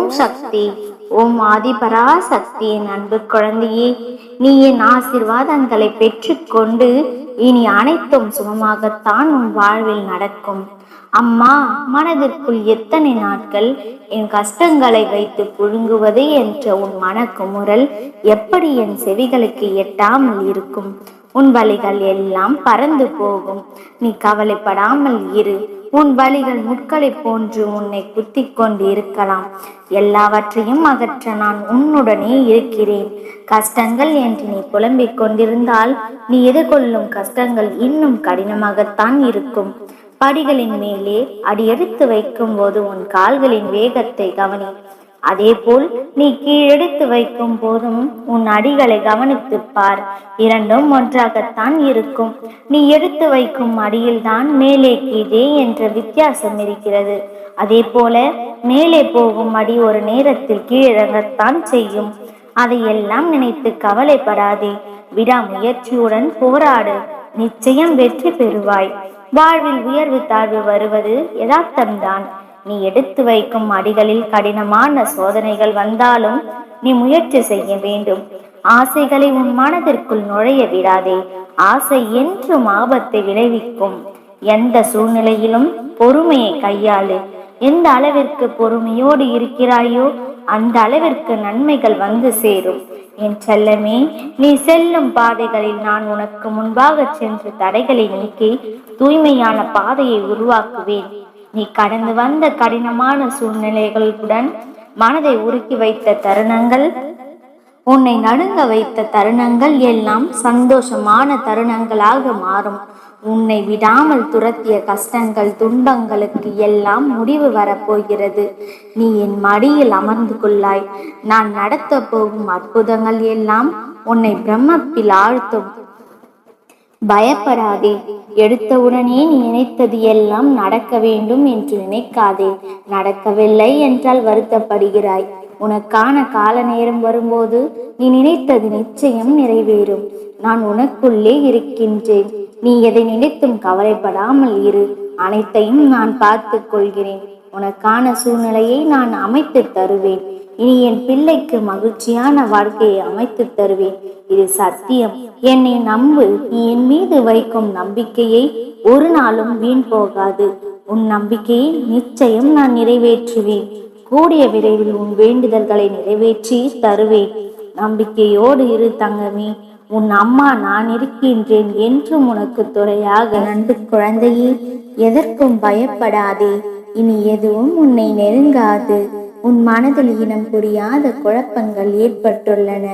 ஓம் சக்தி ஓம் ஆதிபரா சக்தி என் அன்பு குழந்தையே நீ என் ஆசிர்வாதங்களை பெற்றுக்கொண்டு இனி அனைத்தும் சுகமாகத்தான் உன் வாழ்வில் நடக்கும். அம்மா மனதிற்குள் எத்தனை நாட்கள் என் கஷ்டங்களை வைத்து புழுங்குவது என்ற உன் மனக்குமுறல் எப்படி என் செவிகளுக்கு எட்டாமல் இருக்கும்? உன் வழிகள் எல்லாம் பறந்து போகும். நீ கவலைப்படாமல் இரு. உன் வழிகள் முட்களை போன்று உன்னை குத்தி கொண்டு இருக்கலாம் எல்லாவற்றையும் அகற்ற நான் உன்னுடனே இருக்கிறேன். கஷ்டங்கள் என்று நீ புலம்பிக் கொண்டிருந்தால் நீ எதிர்கொள்ளும் கஷ்டங்கள் இன்னும் கடினமாகத்தான் இருக்கும். படிகளின் மேலே அடியெடுத்து வைக்கும் போது உன் கால்களின் வேகத்தை கவனி. அதேபோல் நீ கீழெடுத்து வைக்கும் போதும் உன் அடிகளை கவனித்து பார். இரண்டும் ஒன்றாகத்தான் இருக்கும். நீ எடுத்து வைக்கும் அடியில்தான் மேலே கீழே என்ற வித்தியாசம் இருக்கிறது. அதே போல மேலே போகும் அடி ஒரு நேரத்தில் கீழிறங்கத்தான் செய்யும். அதையெல்லாம் நினைத்து கவலைப்படாதே. விடாமுயற்சியுடன் போராடு. நிச்சயம் வெற்றி பெறுவாய். வாழ்வில் உயர்வு தாழ்வு வருவது யதார்த்தம்தான். நீ எடுத்து வைக்கும் அடிகளில் கடினமான சோதனைகள் வந்தாலும் நீ முயற்சி செய்ய வேண்டும். ஆசைகளை உன் மனதிற்குள் நுழைய விடாதே. ஆசை என்றும் ஆபத்தை விளைவிக்கும். எந்த சூழ்நிலையிலும் பொறுமையை கையாளு. எந்த அளவிற்கு பொறுமையோடு இருக்கிறாயோ அந்த அளவிற்கு நன்மைகள் வந்து சேரும். என் செல்லமே நீ செல்லும் பாதைகளில் நான் உனக்கு முன்பாக சென்று தடைகளை நீக்கி தூய்மையான பாதையை உருவாக்குவேன். நீ கடந்து வந்த கடினமான சூழ்நிலைகளுடன் மனதை உருக்கி வைத்த தருணங்கள் உன்னை நடுங்க வைத்த தருணங்கள் எல்லாம் சந்தோஷமான தருணங்களாக மாறும். உன்னை விடாமல் துரத்திய கஷ்டங்கள் துன்பங்களுக்கு எல்லாம் முடிவு வரப்போகிறது. நீ என் மடியில் அமர்ந்து கொள்ளாய். நான் நடத்த போகும் அற்புதங்கள் எல்லாம் உன்னை பிரம்மப்பில் ஆழ்த்தும். பயப்படாதே. எடுத்தவுடனே நீ நினைத்தது எல்லாம் நடக்க வேண்டும் என்று நினைக்காதே. நடக்கவில்லை என்றால் வருத்தப்படுகிறாய். உனக்கான கால நேரம் வரும்போது நீ நினைத்தது நிச்சயம் நிறைவேறும். நான் உனக்குள்ளே இருக்கின்றேன். நீ எதை நினைத்தும் கவலைப்படாமல் இரு. அனைத்தையும் நான் பார்த்துக் கொள்கிறேன். உனக்கான சூழ்நிலையை நான் அமைத்து தருவேன். இனி என் பிள்ளைக்கு மகிழ்ச்சியான வாழ்க்கையை அமைத்து தருவேன். இது சத்தியம். என்னை நம்பு. நீ என் மீது வைக்கும் நம்பிக்கையை ஒரு நாளும் வீண் போகாது. உன் நம்பிக்கையை நிச்சயம் நான் நிறைவேற்றுவேன். கூடிய விரைவில் உன் வேண்டுதல்களை நிறைவேற்றி தருவேன். நம்பிக்கையோடு இரு தங்கமே. உன் அம்மா நான் இருக்கின்றேன் என்றும் உனக்கு துணையாக நண்பு குழந்தையே எதற்கும் பயப்படாதே. இனி எதுவும் உன்னை நெருங்காது. உன் மனதில் இனம் புரியாத குழப்பங்கள் ஏற்பட்டுள்ளன.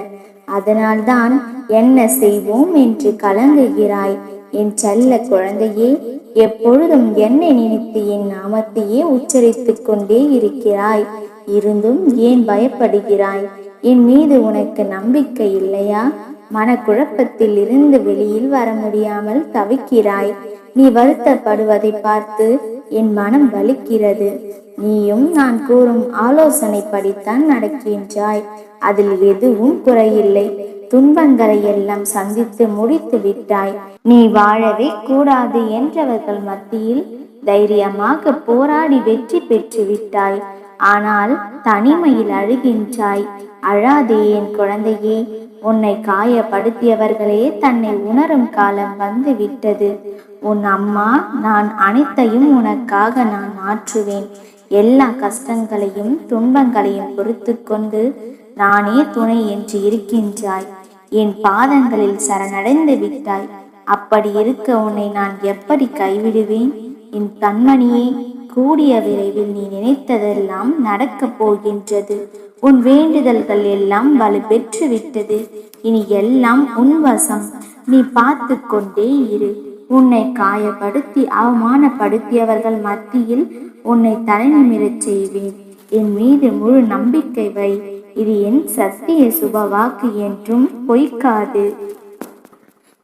அதனால்தான் என்ன செய்வோம் என்று கலங்குகிறாய்? என் செல்ல குழந்தையே எப்பொழுதும் என்னை நினைத்து என் நாமத்தையே உச்சரித்துக் கொண்டே இருக்கிறாய். இருந்தும் ஏன் பயப்படுகிறாய்? என் மீது உனக்கு நம்பிக்கை இல்லையா? மனக்குழப்பத்தில் இருந்து வெளியில் வர முடியாமல் தவிக்கிறாய். நீ வருத்தப்படுவதை பார்த்து என் மனம் வலிக்கிறது. நீயும் நான் கூறும் ஆலோசனை படித்தான் நடக்கின்றாய். அதில் எதுவும் குறையில்லை. துன்பங்களை எல்லாம் சந்தித்து முடித்து விட்டாய். நீ வாழவே கூடாது என்றவர்கள் மத்தியில் தைரியமாக போராடி வெற்றி பெற்று விட்டாய். ஆனால் தனிமையில் அழுகின்றாய். அழாதே என் குழந்தையே. உன்னை காயப்படுத்தியவர்களே தன்னை உணரும் காலம் வந்து விட்டது உன் அம்மா நான் அனைத்தையும் உனக்காக நான் மாற்றுவேன். எல்லா கஷ்டங்களையும் துன்பங்களையும் பொறுத்து கொண்டு நானே துணை என்று இருக்கின்றாய். என் பாதங்களில் சரணடைந்து விட்டாய். அப்படி இருக்க உன்னை நான் எப்படி கைவிடுவேன்? என் கண்மணியே கூடிய விரைவில் நீ நினைத்ததெல்லாம் நடக்கப் போகின்றது. உன் வேண்டுதல்கள் எல்லாம் வலு பெற்று விட்டது இனி எல்லாம் உன் வசம். நீ பார்த்து கொண்டே இரு. உன்னை காயப்படுத்தி அவமானப்படுத்தியவர்கள் மத்தியில் உன்னை தலை நிமிரச் செய்வேன். என் மீது முழு நம்பிக்கை வை. இது என் சத்திய சுப வாக்கு என்றும் பொய்க்காது.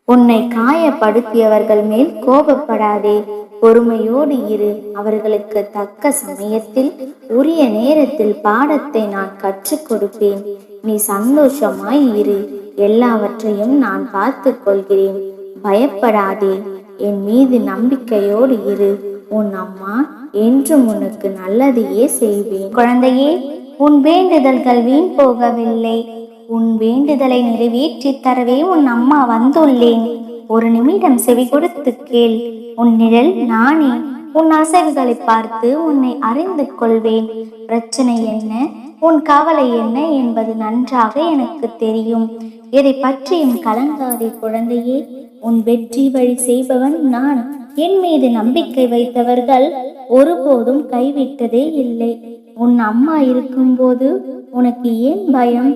உன்னை காயப்படுத்தியவர்கள் மேல் கோபப்படாதே. பொறுமையோடு இரு. அவர்களுக்கு தக்க சமயத்தில் உரிய நேரத்தில் பாடத்தை நான் கற்றுக் கொடுப்பேன். நீ சந்தோஷமாய் இரு. எல்லாவற்றையும் நான் பார்த்து கொள்கிறேன். பயப்படாதே. என் மீது நம்பிக்கையோடு இரு. உன் அம்மா என்றும் உனக்கு நல்லதையே செய்வேன். குழந்தையே உன் வேண்டுதல்கள் வீண் போகவில்லை. உன் வேண்டுதலை நிறைவேற்றித் தரவே உன் அம்மா வந்துள்ளேன். ஒரு நிமிடம் செவி கொடுத்து கேள். உன் நிழல் நானே. உன் அசைவுகளை பார்த்து உன்னை அறிந்து கொள்வேன். பிரச்சனை என்ன? உன் கவலை என்ன என்பது நன்றாக எனக்கு தெரியும். எதை பற்றியும் கலங்காதே குழந்தையே? உன் வெற்றி வழி செய்பவன் நான். என் மீது நம்பிக்கை வைத்தவர்கள் ஒருபோதும் கைவிட்டதே இல்லை. உன் அம்மா இருக்கும்போது உனக்கு ஏன் பயம்?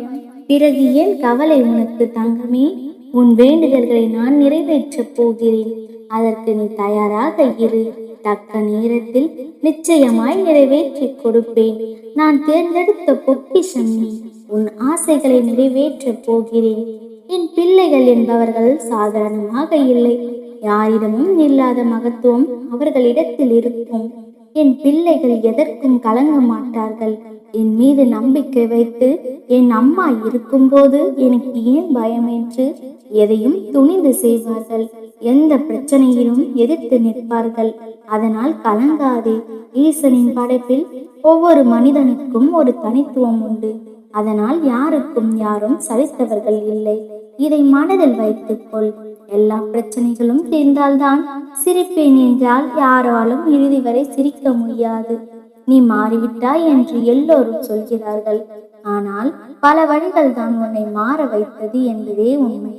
பிறகு ஏன் கவலை உனக்கு தங்கமே? உன் வேண்டுதல்களை நான் நிறைவேற்றப் போகிறேன். அதற்கு நீ தயாராக இரு. தக்க நேரத்தில் நிச்சயமாய் நிறைவேற்றிக் கொடுப்பேன். நான் தேர்ந்தெடுத்த பொக்கிஷம் நீ. உன் ஆசைகளை நிறைவேற்றப் போகிறேன். என் பிள்ளைகள் என்பவர்கள் சாதாரணமாக இல்லை. யாரிடமும் இல்லாத மகத்துவம் அவர்களிடத்தில் இருக்கும். என் பிள்ளைகள் எதற்கும் கலங்க மாட்டார்கள். என் மீது நம்பிக்கை வைத்து என் அம்மா இருக்கும்போது எனக்கு ஏன் பயம் என்று எதையும் துணிந்து செய்வார்கள். எந்த பிரச்சனையிலும் எதிர்த்து நிற்பார்கள். அதனால் கலங்காதே. ஈசனின் படைப்பில் ஒவ்வொரு மனிதனுக்கும் ஒரு தனித்துவம் உண்டு. அதனால் யாருக்கும் யாரும் சலித்தவர்கள் இல்லை. இதை மனதில் வைத்துக்கொள் எல்லா பிரச்சனைகளும் தீர்ந்தால்தான் சிரிப்பேன் என்றால் யாராலும் இறுதி வரை சிரிக்க முடியாது. நீ மாறிவிட்டாய் என்று எல்லோரும் சொல்கிறார்கள். ஆனால் பல வழிகள் தான் உன்னை மாற வைத்தது என்பதே உண்மை.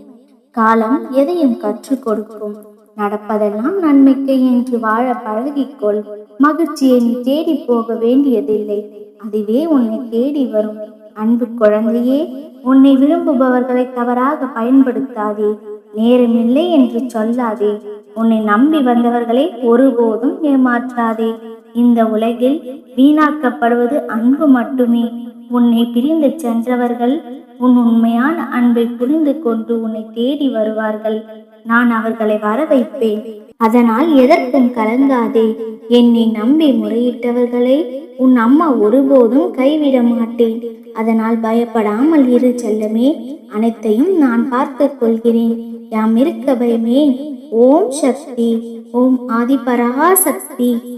காலம் எதையும் கற்றுக் கொடுக்கும். நடப்பதெல்லாம் நன்மைக்கு என்று வாழ பழகிக்கொள். மகிழ்ச்சியை நீ தேடி போக வேண்டியதில்லை. அதுவே உன்னை தேடி வரும். அன்பு குழந்தையே உன்னை விரும்புபவர்களை தவறாக பயன்படுத்தாதே. நேரமில்லை என்று சொல்லாதே. உன்னை நம்பி வந்தவர்களை ஒருபோதும் ஏமாற்றாதே. இந்த உலகில் வீணாக்கப்படுவது அன்பு மட்டுமே. உன்னை பிரிந்து சென்றவர்கள் உன் உண்மையான அன்பை புரிந்து கொண்டு உன்னை தேடி வருவார்கள். நான் அவர்களை வர வைப்பேன் அதனால் எதற்கும் கலங்காதே. என்னை நம்பி முறையிட்டவர்களை உன் அம்மா ஒருபோதும் கைவிட மாட்டேன். அதனால் பயப்படாமல் இரு செல்லமே. அனைத்தையும் நான் பார்த்துக் கொள்கிறேன். யாம் இருக்க பயமே. ஓம் சக்தி. ஓம் ஆதிபரா சக்தி